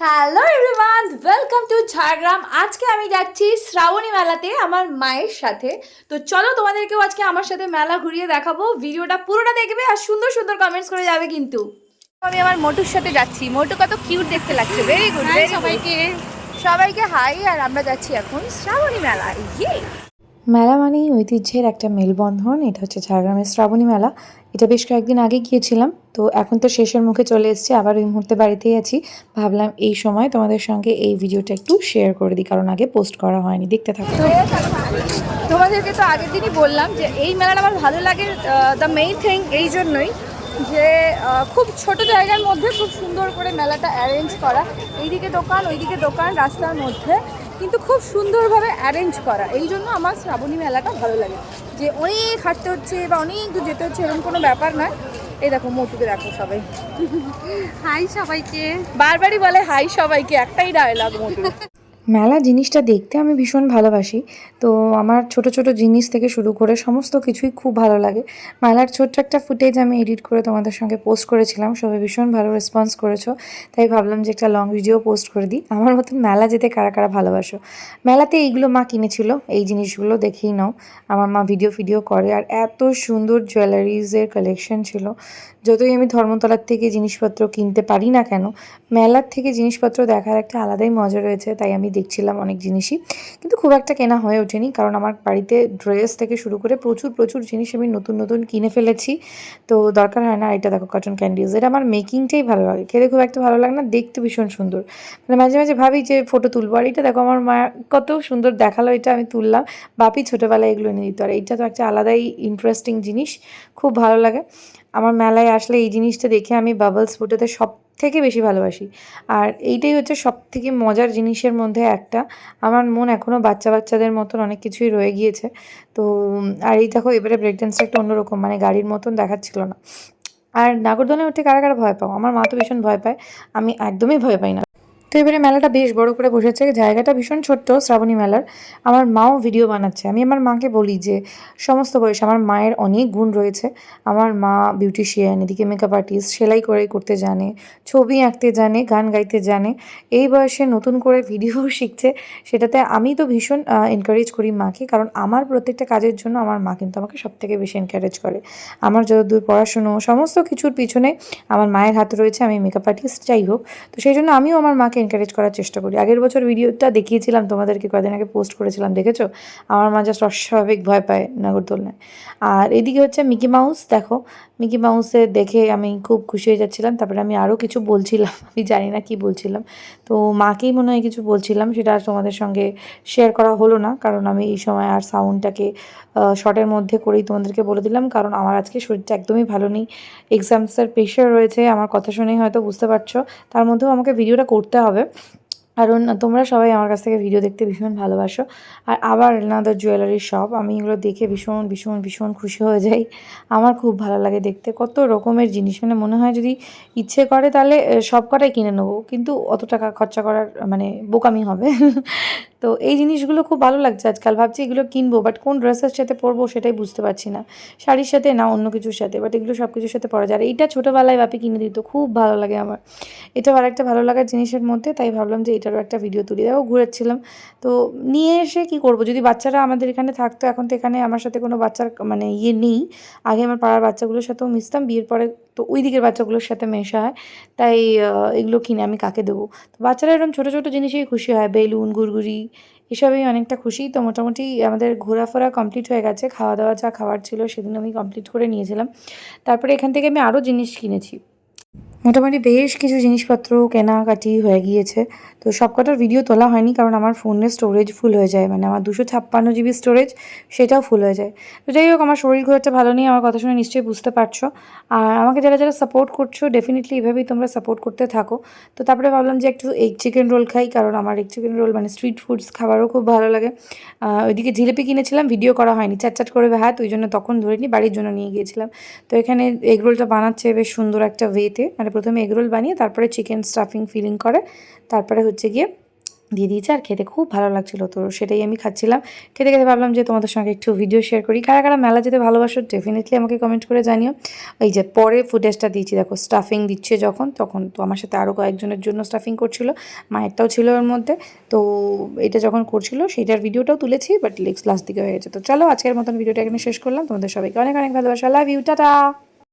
Hello everyone welcome to Jhargram আজকে আমি যাচ্ছি শ্রাবণী মেলাতে আমার মায়ের সাথে। তো চলো তোমাদেরকেও আজকে আমার সাথে মেলা ঘুরিয়ে দেখাবো। ভিডিওটা পুরোটা দেখবে আর সুন্দর সুন্দর কমেন্টস করে যাবে কিন্তু। আমি আমার মোটুর সাথে যাচ্ছি। মোটু কত কিউট দেখতে লাগছে। ভেরি গুড সবাইকে। সবাইকে হাই আর আমরা যাচ্ছি এখন শ্রাবণী মেলা ইয়ে মেলা মানেই ঐতিহ্যের একটা মেলবন্ধন, এটা হচ্ছে ঝাড়গ্রামের শ্রাবণী মেলা। এটা বেশ কয়েকদিন আগে গিয়েছিলাম, তো এখন তো শেষের মুখে চলে এসেছি, আবার ওই মুহূর্তে বাড়িতেই আছি। ভাবলাম এই সময় তোমাদের সঙ্গে এই ভিডিওটা একটু শেয়ার করে দিই, কারণ আগে পোস্ট করা হয়নি, দেখতে থাকো। তোমাদেরকে তো আগের দিনই বললাম যে এই মেলাটা আমার ভালো লাগে দ্য মেইন থিং এই জন্যই যে খুব ছোট জায়গার মধ্যে খুব সুন্দর করে মেলাটা অ্যারেঞ্জ করা। এইদিকে দোকান, ওইদিকে দোকান, রাস্তার মধ্যে। কিন্তু খুব সুন্দরভাবে অ্যারেঞ্জ করা। এই জন্য আমার শ্রাবণী মেলাটা ভালো লাগে। যে অনেক হাঁটতে হচ্ছে বা অনেক দূর যেতে হচ্ছে এরকম কোনো ব্যাপার নয়। এই দেখো মোটুকে দেখো সবাই। হাই সবাইকে। বারবারই বলে হাই সবাইকে একটাই ডায়লগ মোটু মেলা জিনিসটা দেখতে আমি ভীষণ ভালোবাসি। তো আমার ছোট ছোট জিনিস থেকে শুরু করে সমস্ত কিছুই খুব ভালো লাগে। মেলার ছোট্ট একটা ফুটেজ আমি এডিট করে তোমাদের সঙ্গে পোস্ট করেছিলাম। সবাই ভীষণ ভালো রেসপন্স করেছ। তাই ভাবলাম যে একটা লং ভিডিও পোস্ট করে দিই। আমার মতন মেলা যেতে কারা কারা ভালোবাসো? মেলাতে এইগুলো মা কিনেছিল। এই জিনিসগুলো দেখেই নাও। আমার মা ভিডিও ভিডিও করে। আর এত সুন্দর জুয়েলারিজের কালেকশন ছিল। যতই আমি ধর্মতলার থেকে জিনিসপত্র কিনতে পারি না কেন, মেলার থেকে জিনিসপত্র দেখার একটা আলাদাই মজা রয়েছে। তাই আমি দেখছিলাম অনেক জিনিসই। কিন্তু খুব একটা কেনা হয়ে ওঠেনি কারণ আমার বাড়িতে ড্রেস থেকে শুরু করে প্রচুর প্রচুর জিনিস আমি নতুন নতুন কিনে ফেলেছি। তো দরকার হয় না এটা দেখো কটন ক্যান্ডিজ এটা আমার মেকিংটাই ভালো লাগে, খেতে খুব একটা ভালো লাগে না, দেখতে ভীষণ সুন্দর। মানে মাঝে মাঝে ভাবি যে ফটো তুলবো, আর এটা দেখো আমার মা কত সুন্দর দেখাল, এটা আমি তুললাম, বাপি ছোটোবেলায় এগুলো এনে দিত, আর এইটা তো একটা আলাদাই ইন্টারেস্টিং জিনিস, খুব ভালো লাগে। আমার মেলায় আসলে এই জিনিসটা দেখে আমি বাবলস ফুটোতে সব থেকে বেশি ভালোবাসি। আর এইটাই হচ্ছে সব থেকে মজার জিনিসের মধ্যে একটা। আমার মন এখনও বাচ্চা বাচ্চাদের মতন অনেক কিছুই রয়ে গিয়েছে। তো, আর এই দেখো, এবারে ব্রেক ডান্সটা একটা অন্যরকম মানে গাড়ির মতন দেখাচ্ছিল না। আর নাগরদোলায় উঠে কারা কারা ভয় পাও? আমার মা তো ভীষণ ভয় পায়। আমি একদমই ভয় পাই না। তো এবারে মেলাটা বেশ বড় করে বসেছে। জায়গাটা ভীষণ ছোট্ট, শ্রাবণী মেলার। আমার মাও ভিডিও বানাচ্ছে। আমি আমার মাকে বলি যে, সমস্ত বয়স আমার মায়ের অনেক গুণ রয়েছে। আমার মা বিউটিশিয়ান এদিকে মেকআপ আর্টিস্ট সেলাই করে করতে জানে, ছবি আঁকতে জানে, গান গাইতে জানে। এই বয়সে নতুন করে ভিডিও শিখছে। সেটাতে আমি তো ভীষণ এনকারেজ করি মাকে। কারণ আমার প্রত্যেকটা কাজের জন্য আমার মা কিন্তু আমাকে সব থেকে বেশি এনকারেজ করে। আমার যতদূর পড়াশুনো, সমস্ত কিছুর পিছনে আমার মায়ের হাত রয়েছে। আমি মেকআপ আর্টিস্ট যাই হোক। তো সেই জন্য আমিও আমার মাকে এনকারেজ করার চেষ্টা করি। আগের বছর ভিডিওটা দেখিয়েছিলাম তোমাদেরকে কদিন আগে পোস্ট করেছিলাম, দেখেছ? আমার মা জাস্ট অস্বাভাবিক ভয় পায় নাগরদোলনায়। আর এদিকে হচ্ছে মিকি মাউস দেখো। মিকি মাউসে দেখে আমি খুব খুশি হয়ে যাচ্ছিলাম। তারপরে আমি আরও কিছু বলছিলাম, আমি জানি না কি বলছিলাম। তো মাকেই মনে হয় কিছু বলছিলাম, সেটা আর তোমাদের সঙ্গে শেয়ার করা হলো না। কারণ আমি এই সময় আর সাউন্ডটাকে শর্টের মধ্যে করেই তোমাদেরকে বলে দিলাম। কারণ আমার আজকে শরীরটা একদমই ভালো নেই। এক্সামসের প্রেশার রয়েছে, আমার কথা শুনেই হয়তো বুঝতে পারছ। তার মধ্যেও আমাকে ভিডিওটা করতে হবে। কারণ তোমরা সবাই আমার কাছ থেকে ভিডিও দেখতে ভীষণ ভালোবাসো। আর আবার এনাদার জুয়েলারি শপ আমি এগুলো দেখে ভীষণ ভীষণ ভীষণ খুশি হয়ে যাই। আমার খুব ভালো লাগে দেখতে। কত রকমের জিনিস মানে মনে হয় যদি ইচ্ছে করে তাহলে সব কটাই কিনে নেব। কিন্তু অত টাকা খরচা করার মানে বোকামি হবে। তো এই জিনিসগুলো খুব ভালো লাগছে। আজকাল ভাবছি এগুলো কিনবো বাট কোন ড্রেসের সাথে পরবো সেটাই বুঝতে পারছি না। শাড়ির সাথে না, অন্য কিছুর সাথে বাট এগুলো সব কিছুর সাথে পরা যায়। এইটা ছোটোবেলায় বাপি কিনে দিত, খুব ভালো লাগে আমার। এটাও আরেকটা ভালো লাগার জিনিসের মধ্যে, তাই ভাবলাম যে এটারও একটা ভিডিও তুলি দেবো, ঘুরেছিলাম। তো নিয়ে এসে কি করব? যদি বাচ্চারা আমাদের এখানে থাকতো, এখন তো এখানে আমার সাথে কোনো বাচ্চার মানে ইয়ে নেই। আগে আমার পাড়ার বাচ্চাগুলোর সাথেও মিশতাম, বিয়ের পরে তো ওই দিকের বাচ্চাগুলোর সাথে মেশা হয়। তাই এগুলো কিনে আমি কাকে দেবো? তো বাচ্চারা এরকম ছোটো ছোটো জিনিসেই খুশি হয়, বেলুন গুড়গুড়ি এসবেই অনেকটা খুশি। তো মোটামুটি আমাদের ঘোরাফেরা কমপ্লিট হয়ে গেছে, খাওয়া দাওয়া যা খাওয়ার ছিল সেদিন আমি কমপ্লিট করে নিয়েছিলাম। তারপরে এখান থেকে আমি আরও জিনিস কিনেছি। মোটামুটি বেশ কিছু জিনিসপত্র কেনাকাটি হয়ে গিয়েছে। তো সবকটার ভিডিও তোলা হয়নি কারণ আমার ফোনের স্টোরেজ ফুল হয়ে যায়। মানে আমার দুশো ছাপ্পান্ন জিবি স্টোরেজ সেটাও ফুল হয়ে যায়। তো যাই হোক, আমার শরীর খুব একটা ভালো নেই, আমার কথা শুনে নিশ্চয়ই বুঝতে পারছ। আর আমাকে যারা যারা সাপোর্ট করছ ডেফিনেটলি এভাবেই তোমরা সাপোর্ট করতে থাকো। তো তারপরে ভাবলাম যে একটু এগ চিকেন রোল খাই, কারণ আমার এগ চিকেন রোল মানে স্ট্রিট ফুডস খাবারও খুব ভালো লাগে। ওইদিকে জিলিপি কিনেছিলাম ভিডিও করা হয়নি। চাট চাট করে ভাত ওই জন্য তখন ধরিনি বাড়ির জন্য নিয়ে গিয়েছিলাম। তো এখানে এগ রোলটা বানাচ্ছে বেশ সুন্দর একটা ওয়েতে মানে প্রথমে এগ রোল বানিয়ে তারপরে চিকেন স্টাফিং ফিলিং করে, তারপরে হচ্ছে গিয়ে দিয়ে দিয়েছে আর খেতে খুব ভালো লাগছিল। তো সেটাই আমি খাচ্ছিলাম। খেতে খেতে ভাবলাম যে তোমাদের সঙ্গে একটু ভিডিও শেয়ার করি। কারা কারা মেলা যেতে ভালোবাসো ডেফিনেটলি আমাকে কমেন্ট করে জানিও। এই যে পরে ফুটেজটা দিয়েছি, দেখো স্টাফিং দিচ্ছে যখন, তখন তো আমার সাথে আরও কয়েকজনের জন্য স্টাফিং করছিল, মায়েরটাও ছিল ওর মধ্যে। তো এটা যখন করছিল, সেইটার ভিডিওটাও তুলেছি বাট লেক্স লাস্ট দিকে হয়ে গেছে। তো চলো আজকের মতন ভিডিওটা এখানে শেষ করলাম। তোমাদের সবাইকে অনেক অনেক ভালোবাসা। Love you tata!